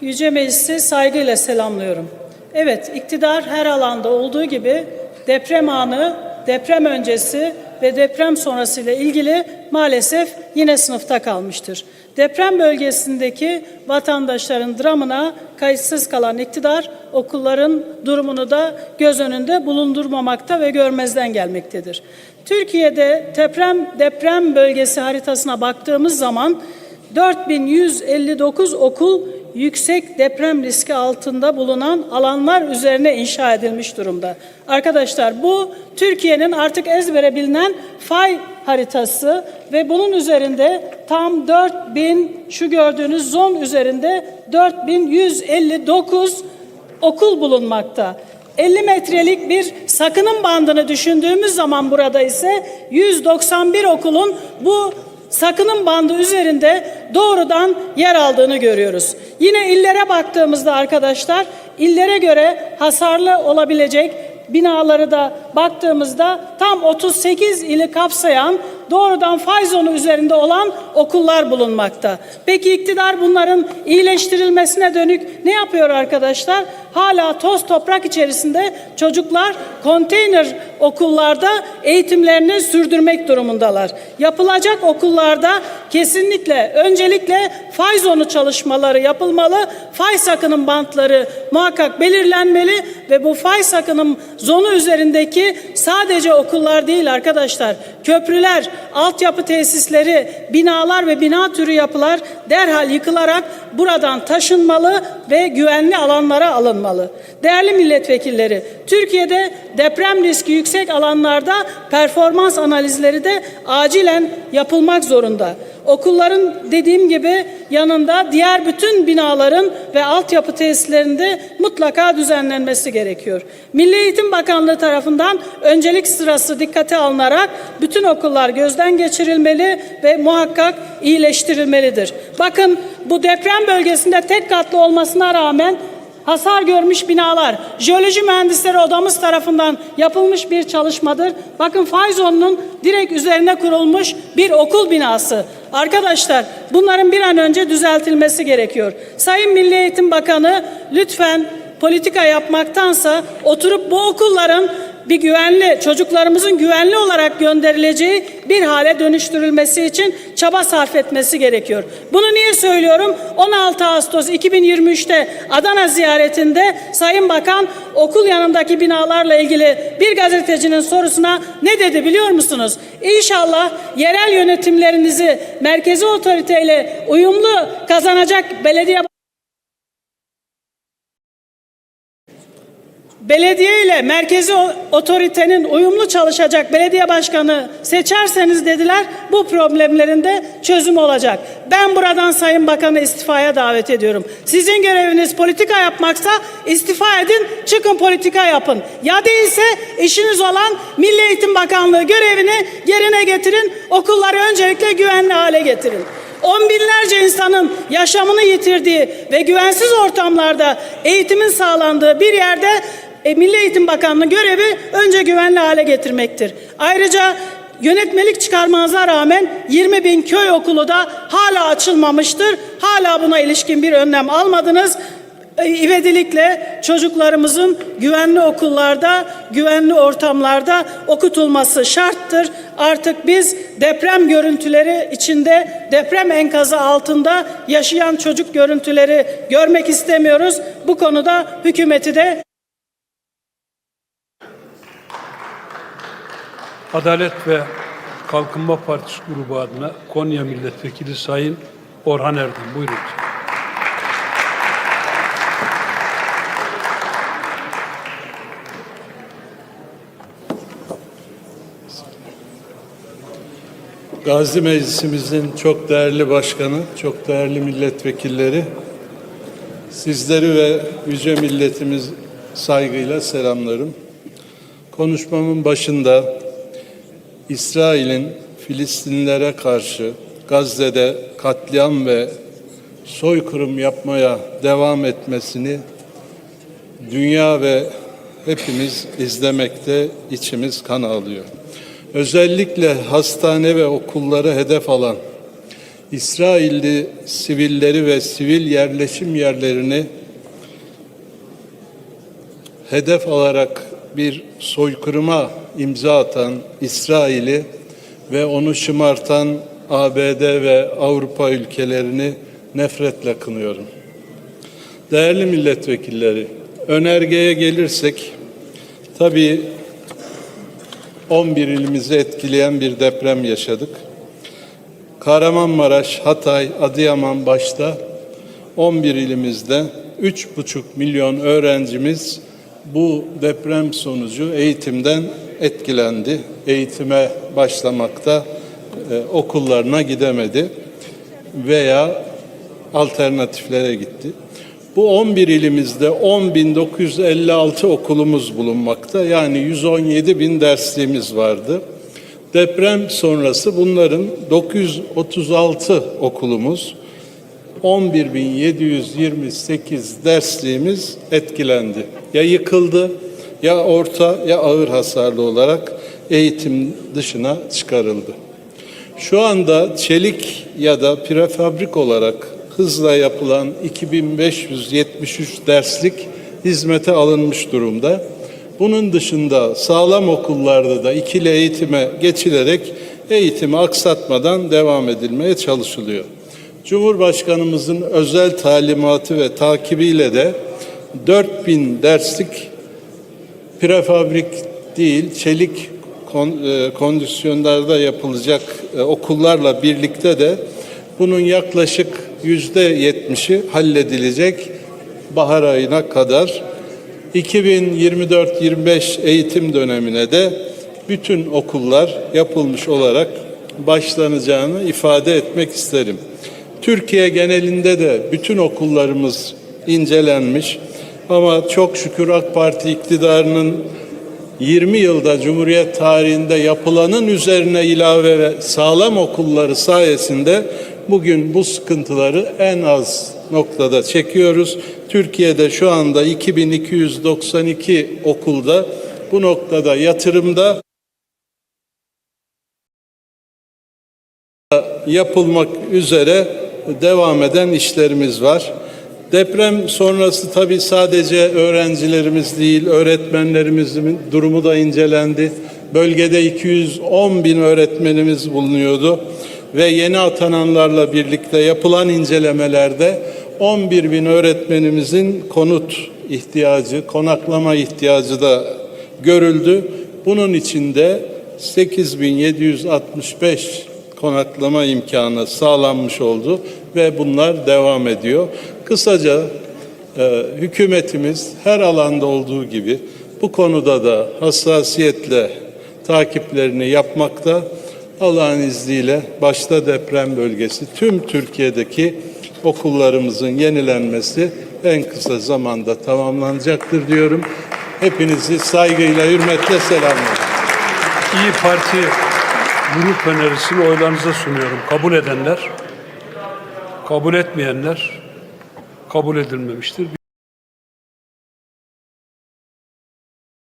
Yüce Meclisi saygıyla selamlıyorum. Evet, iktidar her alanda olduğu gibi deprem anı, deprem öncesi ve deprem sonrası ile ilgili maalesef yine sınıfta kalmıştır. Deprem bölgesindeki vatandaşların dramına kayıtsız kalan iktidar okulların durumunu da göz önünde bulundurmamakta ve görmezden gelmektedir. Türkiye'de deprem deprem bölgesi haritasına baktığımız zaman 4159 okul yüksek deprem riski altında bulunan alanlar üzerine inşa edilmiş durumda. Arkadaşlar bu Türkiye'nin artık ezbere bilinen fay haritası ve bunun üzerinde tam 4000 şu gördüğünüz zon üzerinde 4159 okul bulunmakta. 50 metrelik bir sakınım bandını düşündüğümüz zaman burada ise 191 okulun bu sakınım bandı üzerinde doğrudan yer aldığını görüyoruz. Yine illere baktığımızda arkadaşlar illere göre hasarlı olabilecek binaları da baktığımızda tam 38 ili kapsayan doğrudan fay zonu üzerinde olan okullar bulunmakta. Peki iktidar bunların iyileştirilmesine dönük ne yapıyor arkadaşlar? Hala toz toprak içerisinde çocuklar konteyner okullarda eğitimlerini sürdürmek durumundalar. Yapılacak okullarda kesinlikle öncelikle fay zonu çalışmaları yapılmalı. Fay sakınım bantları muhakkak belirlenmeli ve bu fay sakınım zonu üzerindeki sadece okullar değil arkadaşlar. Köprüler, altyapı tesisleri, binalar ve bina türü yapılar derhal yıkılarak buradan taşınmalı ve güvenli alanlara alınmalı. Değerli milletvekilleri, Türkiye'de deprem riski yüksek alanlarda performans analizleri de acilen yapılmak zorunda. Okulların dediğim gibi yanında diğer bütün binaların ve altyapı tesislerinde mutlaka düzenlenmesi gerekiyor. Milli Eğitim Bakanlığı tarafından öncelik sırası dikkate alınarak bütün okullar gözden geçirilmeli ve muhakkak iyileştirilmelidir. Bakın bu deprem bölgesinde tek katlı olmasına rağmen hasar görmüş binalar, jeoloji mühendisleri odamız tarafından yapılmış bir çalışmadır. Bakın fay zonunun direkt üzerine kurulmuş bir okul binası. Arkadaşlar bunların bir an önce düzeltilmesi gerekiyor. Sayın Milli Eğitim Bakanı lütfen politika yapmaktansa oturup bu okulların bir güvenli, çocuklarımızın güvenli olarak gönderileceği bir hale dönüştürülmesi için çaba sarf etmesi gerekiyor. Bunu niye söylüyorum? 16 Ağustos 2023'te Adana ziyaretinde Sayın Bakan okul yanındaki binalarla ilgili bir gazetecinin sorusuna ne dedi biliyor musunuz? İnşallah yerel yönetimlerinizi merkezi otoriteyle uyumlu kazanacak belediye belediye ile merkezi otoritenin uyumlu çalışacak belediye başkanı seçerseniz dediler bu problemlerin de çözümü olacak. Ben buradan Sayın Bakanı istifaya davet ediyorum. Sizin göreviniz politika yapmaksa istifa edin, çıkın politika yapın. Ya değilse işiniz olan Milli Eğitim Bakanlığı görevini yerine getirin, okulları öncelikle güvenli hale getirin. On binlerce insanın yaşamını yitirdiği ve güvensiz ortamlarda eğitimin sağlandığı bir yerde e, Milli Eğitim Bakanlığı görevi önce güvenli hale getirmektir. Ayrıca yönetmelik çıkarmanıza rağmen 20 bin köy okulu da hala açılmamıştır. Hala buna ilişkin bir önlem almadınız. E, İvedilikle çocuklarımızın güvenli okullarda, güvenli ortamlarda okutulması şarttır. Artık biz deprem görüntüleri içinde, deprem enkazı altında yaşayan çocuk görüntüleri görmek istemiyoruz. Bu konuda hükümeti de Adalet ve Kalkınma Partisi grubu adına Konya Milletvekili Sayın Orhan Erdem. Buyurun. Gazi Meclisimizin çok değerli başkanı, çok değerli milletvekilleri, sizleri ve yüce milletimiz saygıyla selamlarım. Konuşmamın başında İsrail'in Filistinlilere karşı Gazze'de katliam ve soykırım yapmaya devam etmesini dünya ve hepimiz izlemekte içimiz kan ağlıyor. Özellikle hastane ve okulları hedef alan İsrailli sivilleri ve sivil yerleşim yerlerini hedef alarak bir soykırıma imza atan İsrail'i ve onu şımartan ABD ve Avrupa ülkelerini nefretle kınıyorum. Değerli milletvekilleri, önergeye gelirsek tabii 11 ilimizi etkileyen bir deprem yaşadık. Kahramanmaraş, Hatay, Adıyaman başta 11 ilimizde 3,5 milyon öğrencimiz bu deprem sonucu eğitimden etkilendi. Eğitime başlamakta e, okullarına gidemedi veya alternatiflere gitti. Bu 11 ilimizde 10.956 okulumuz bulunmakta. Yani 117 bin dersliğimiz vardı. Deprem sonrası bunların 936 okulumuz, 11.728 dersliğimiz etkilendi. Ya yıkıldı, ya orta, ya ağır hasarlı olarak eğitim dışına çıkarıldı. Şu anda çelik ya da prefabrik olarak hızla yapılan 2573 derslik hizmete alınmış durumda. Bunun dışında sağlam okullarda da ikili eğitime geçilerek eğitimi aksatmadan devam edilmeye çalışılıyor. Cumhurbaşkanımızın özel talimatı ve takibiyle de 4000 derslik prefabrik değil, çelik e, kondisyonlarda yapılacak e, okullarla birlikte de bunun yaklaşık yüzde yetmişi halledilecek bahar ayına kadar. 2024-25 eğitim dönemine de bütün okullar yapılmış olarak başlanacağını ifade etmek isterim. Türkiye genelinde de bütün okullarımız incelenmiş ama çok şükür AK Parti iktidarının 20 yılda Cumhuriyet tarihinde yapılanın üzerine ilave ve sağlam okulları sayesinde bugün bu sıkıntıları en az noktada çekiyoruz. Türkiye'de şu anda 2292 okulda bu noktada yatırımda yapılmak üzere devam eden işlerimiz var. Deprem sonrası tabii sadece öğrencilerimiz değil, öğretmenlerimizin durumu da incelendi. Bölgede 210 bin öğretmenimiz bulunuyordu ve yeni atananlarla birlikte yapılan incelemelerde 11 bin öğretmenimizin konut ihtiyacı, konaklama ihtiyacı da görüldü. Bunun içinde 8765 konaklama imkanı sağlanmış oldu ve bunlar devam ediyor. Kısaca e, hükümetimiz her alanda olduğu gibi bu konuda da hassasiyetle takiplerini yapmakta. Allah'ın izniyle başta deprem bölgesi tüm Türkiye'deki okullarımızın yenilenmesi en kısa zamanda tamamlanacaktır diyorum. Hepinizi saygıyla, hürmetle selamlıyorum. İyi Parti grup önerisini oylarınıza sunuyorum. Kabul edenler, kabul etmeyenler kabul edilmemiştir.